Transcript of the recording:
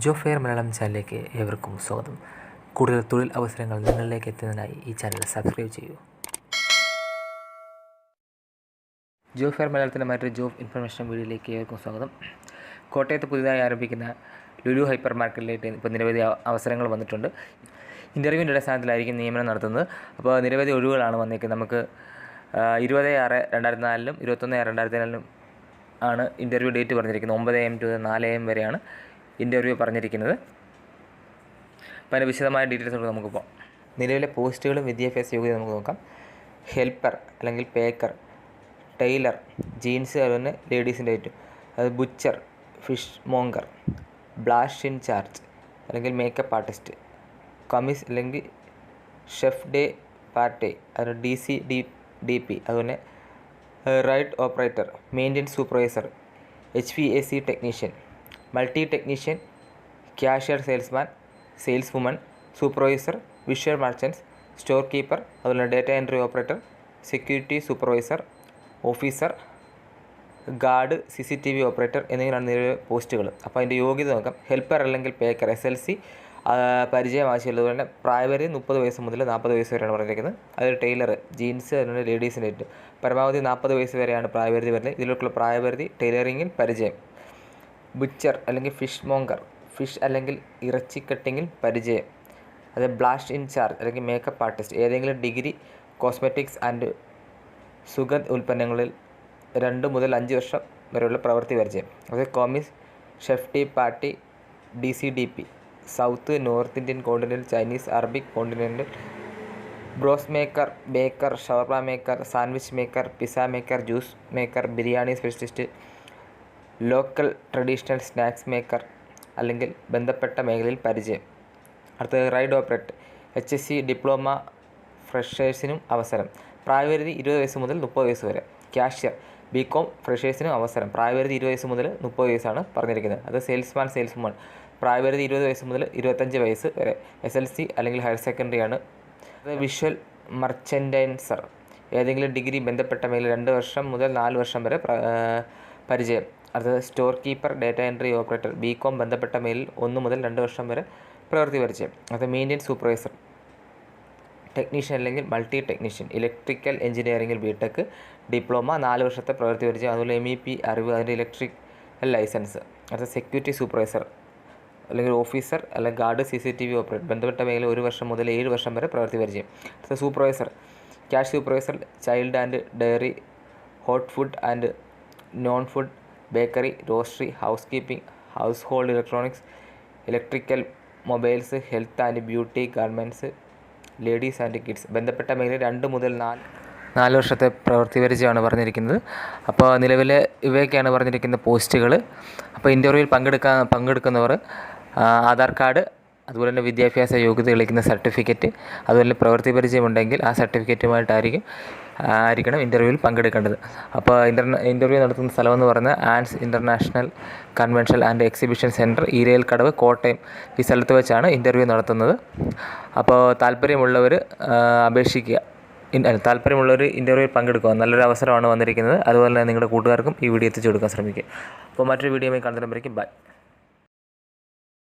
ജോ fair Malayalam ചാനലിലേക്ക് ഏവർക്കും സ്വാഗതം. കൂടുതൽ തൊഴിൽ അവസരങ്ങൾ നിങ്ങളിലേക്ക് എത്തുന്നതിനായി ഈ ചാനൽ സബ്സ്ക്രൈബ് ചെയ്യൂ. ജോ ഫെയർ മലയാളത്തിന്റെ മറ്റൊരു ജോബ് ഇൻഫർമേഷൻ വീഡിയോയിലേക്ക് ഏവർക്കും സ്വാഗതം. കോട്ടയത്ത് പുതിയതായി ആരംഭിക്കുന്ന ലുലു ഹൈപ്പർ മാർക്കറ്റിലേക്ക് ഇപ്പോൾ നിരവധി അവസരങ്ങൾ വന്നിട്ടുണ്ട്. ഇന്റർവ്യൂവിന്റെ അടിസ്ഥാനത്തിലായിരിക്കും നിയമനം നടത്തുന്നത്. അപ്പോൾ നിരവധി ഒഴിവുകളാണ് വന്നേക്കുന്നത് നമുക്ക് ഇരുപത് ആറ് രണ്ടായിരത്തി നാലിലും ഇരുപത്തൊന്ന് ആറ് രണ്ടായിരത്തി നാലിലും ആണ് ഇന്റർവ്യൂ ഡേറ്റ് പറഞ്ഞിരിക്കുന്നത്. ഒമ്പത് എം ടു നാല് എം വരെയാണ് ഇന്റർവ്യൂ പറഞ്ഞിരിക്കുന്നത്. അപ്പോൾ അതിന്റെ വിശദമായ ഡീറ്റെയിൽസ് നമുക്ക് പോകാം. നിലവിലെ പോസ്റ്റുകളും വിദ്യാഭ്യാസ യോഗ്യത നമുക്ക് നോക്കാം. ഹെൽപ്പർ അല്ലെങ്കിൽ പേക്കർ ടൈലർ ജീൻസ് അതുപോലെ ലേഡീസിന്റെ ഐറ്റം അത് butcher fishmonger blast in charge അല്ലെങ്കിൽ മേക്കപ്പ് ആർട്ടിസ്റ്റ് കമിസ് അല്ലെങ്കിൽ ഷെഫ് ഡേ പാർട്ടി അതുപോലെ D C D D P അതുപോലെ ride operator maintenance supervisor H V A C technician multi technician cashier salesman sales woman supervisor visual merchants store keeper അതുപോലെ data entry operator security supervisor officer guard C C T V operator എന്നിങ്ങനെയാണ് നിലവിലെ പോസ്റ്റുകൾ അപ്പോൾ അതിന്റെ യോഗ്യത നോക്കാം. Helper അല്ലെങ്കിൽ പേക്കർ S L C പരിചയം ആവശ്യമുള്ളത് തന്നെ പ്രായപരിധി മുപ്പത് വയസ്സ് മുതൽ നാൽപ്പത് വയസ്സ് വരെയാണ് പറഞ്ഞിരിക്കുന്നത്. അതിൽ ടൈലർ ജീൻസ് അതുപോലെ ലേഡീസിന്റെ പരമാവധി നാൽപ്പത് വയസ്സ് വരെയാണ് പ്രായപരിധി വരുന്നത്. ഇതിലേക്കുള്ള പ്രായപരിധി ടൈലറിങ്ങിൽ പരിചയം. ബുച്ചർ അല്ലെങ്കിൽ ഫിഷ് മോങ്കർ ഫിഷ് അല്ലെങ്കിൽ ഇറച്ചി കട്ടിങ്ങിൽ പരിചയം. അത് ബ്ലാസ്റ്റ് ഇൻചാർജ് അല്ലെങ്കിൽ മേക്കപ്പ് ആർട്ടിസ്റ്റ്. ഏതെങ്കിലും ഡിഗ്രി കോസ്മെറ്റിക്സ് ആൻഡ് സുഗന്ധ ഉൽപ്പന്നങ്ങളിൽ രണ്ട് മുതൽ അഞ്ച് വർഷം വരെയുള്ള പ്രവൃത്തി പരിചയം. അത് commis chef de partie D C D P. South north Indian continent Chinese Arabic continent broast maker baker shawarma maker sandwich maker pizza maker juice maker biryani specialist local traditional snacks maker അല്ലെങ്കിൽ ബന്ധപ്പെട്ട മേഖലയിൽ പരിചയം. അടുത്തത് ride operate H S C diploma ഫ്രഷേഴ്സിനും അവസരം. പ്രായപരിധി ഇരുപത് വയസ്സ് മുതൽ മുപ്പത് വയസ്സ് വരെ. ക്യാഷ്യർ ബി കോം ഫ്രഷേഴ്സിനും അവസരം. പ്രായപരിധി ഇരുപത് വയസ്സ് മുതൽ മുപ്പത് വയസ്സാണ് പറഞ്ഞിരിക്കുന്നത്. അത് സെയിൽസ്മാൻ സെയിൽസ്മാൻ പ്രായപരിധി ഇരുപത് വയസ്സ് മുതൽ ഇരുപത്തഞ്ച് വയസ്സ് വരെ. എസ് എൽ സി അല്ലെങ്കിൽ ഹയർ സെക്കൻഡറി ആണ് അത് വിഷ്വൽ മർച്ചൻഡൈൻസർ ഏതെങ്കിലും ഡിഗ്രി ബന്ധപ്പെട്ട മേഖല രണ്ട് വർഷം മുതൽ നാല് വർഷം വരെ പരിചയം. അത് store keeper data entry operator B com ബന്ധപ്പെട്ട മേലിൽ ഒന്ന് മുതൽ രണ്ട് വർഷം വരെ പ്രവൃത്തി പരിചയം. അത് മെയിന്റെനൻസ് സൂപ്പർവൈസർ ടെക്നീഷ്യൻ അല്ലെങ്കിൽ മൾട്ടി ടെക്നീഷ്യൻ ഇലക്ട്രിക്കൽ എഞ്ചിനീയറിംഗിൽ ബി ടെക് ഡിപ്ലോമ നാല് വർഷത്തെ പ്രവൃത്തി പരിചയം അതുപോലെ എം ഇ പി അറിവ് അതിന്റെ ഇലക്ട്രിക്കൽ ലൈസൻസ്. അത് സെക്യൂരിറ്റി സൂപ്പർവൈസർ അല്ലെങ്കിൽ ഓഫീസർ അല്ലെങ്കിൽ guard C C T V operator ബന്ധപ്പെട്ട മേഖല ഒരു വർഷം മുതൽ ഏഴ് വർഷം വരെ പ്രവൃത്തി പരിചയം. അടുത്ത supervisor cash supervisor chilled and dairy hot food and non food bakery roastery housekeeping household electronics electrical mobiles health and beauty garments ladies and kids. ബന്ധപ്പെട്ട മേഖല രണ്ട് മുതൽ നാല് നാല് വർഷത്തെ പ്രവൃത്തി പരിചയമാണ് പറഞ്ഞിരിക്കുന്നത്. അപ്പോൾ നിലവിലെ ഇവയൊക്കെയാണ് പറഞ്ഞിരിക്കുന്ന പോസ്റ്റുകൾ അപ്പോൾ ഇന്റർവ്യൂവിൽ പങ്കെടുക്കാൻ പങ്കെടുക്കുന്നവർ ആധാർ കാർഡ് അതുപോലെ തന്നെ വിദ്യാഭ്യാസ യോഗ്യത തെളിയിക്കുന്ന സർട്ടിഫിക്കറ്റ് അതുപോലെ പ്രവൃത്തി പരിചയമുണ്ടെങ്കിൽ ആ സർട്ടിഫിക്കറ്റുമായിട്ടായിരിക്കും ആയിരിക്കണം ഇന്റർവ്യൂവിൽ പങ്കെടുക്കേണ്ടത്. അപ്പോൾ ഇന്റർ ഇന്റർവ്യൂ നടത്തുന്ന സ്ഥലമെന്ന് പറഞ്ഞാൽ Ann's international convention and exhibition centre Erayilkadavu Kottayam. ഈ സ്ഥലത്ത് വെച്ചാണ് ഇന്റർവ്യൂ നടത്തുന്നത്. അപ്പോൾ താല്പര്യമുള്ളവർ അപേക്ഷിക്കുക. താല്പര്യമുള്ളവർ ഇന്റർവ്യൂവിൽ പങ്കെടുക്കുക. നല്ലൊരു അവസരമാണ് വന്നിരിക്കുന്നത്. അതുപോലെ തന്നെ നിങ്ങളുടെ കൂട്ടുകാർക്കും ഈ വീഡിയോ എത്തിച്ചു കൊടുക്കാൻ ശ്രമിക്കുക. അപ്പോൾ മറ്റൊരു വീഡിയോയുമായി കണ്ടുവരുമ്പോഴേക്കും ബൈ.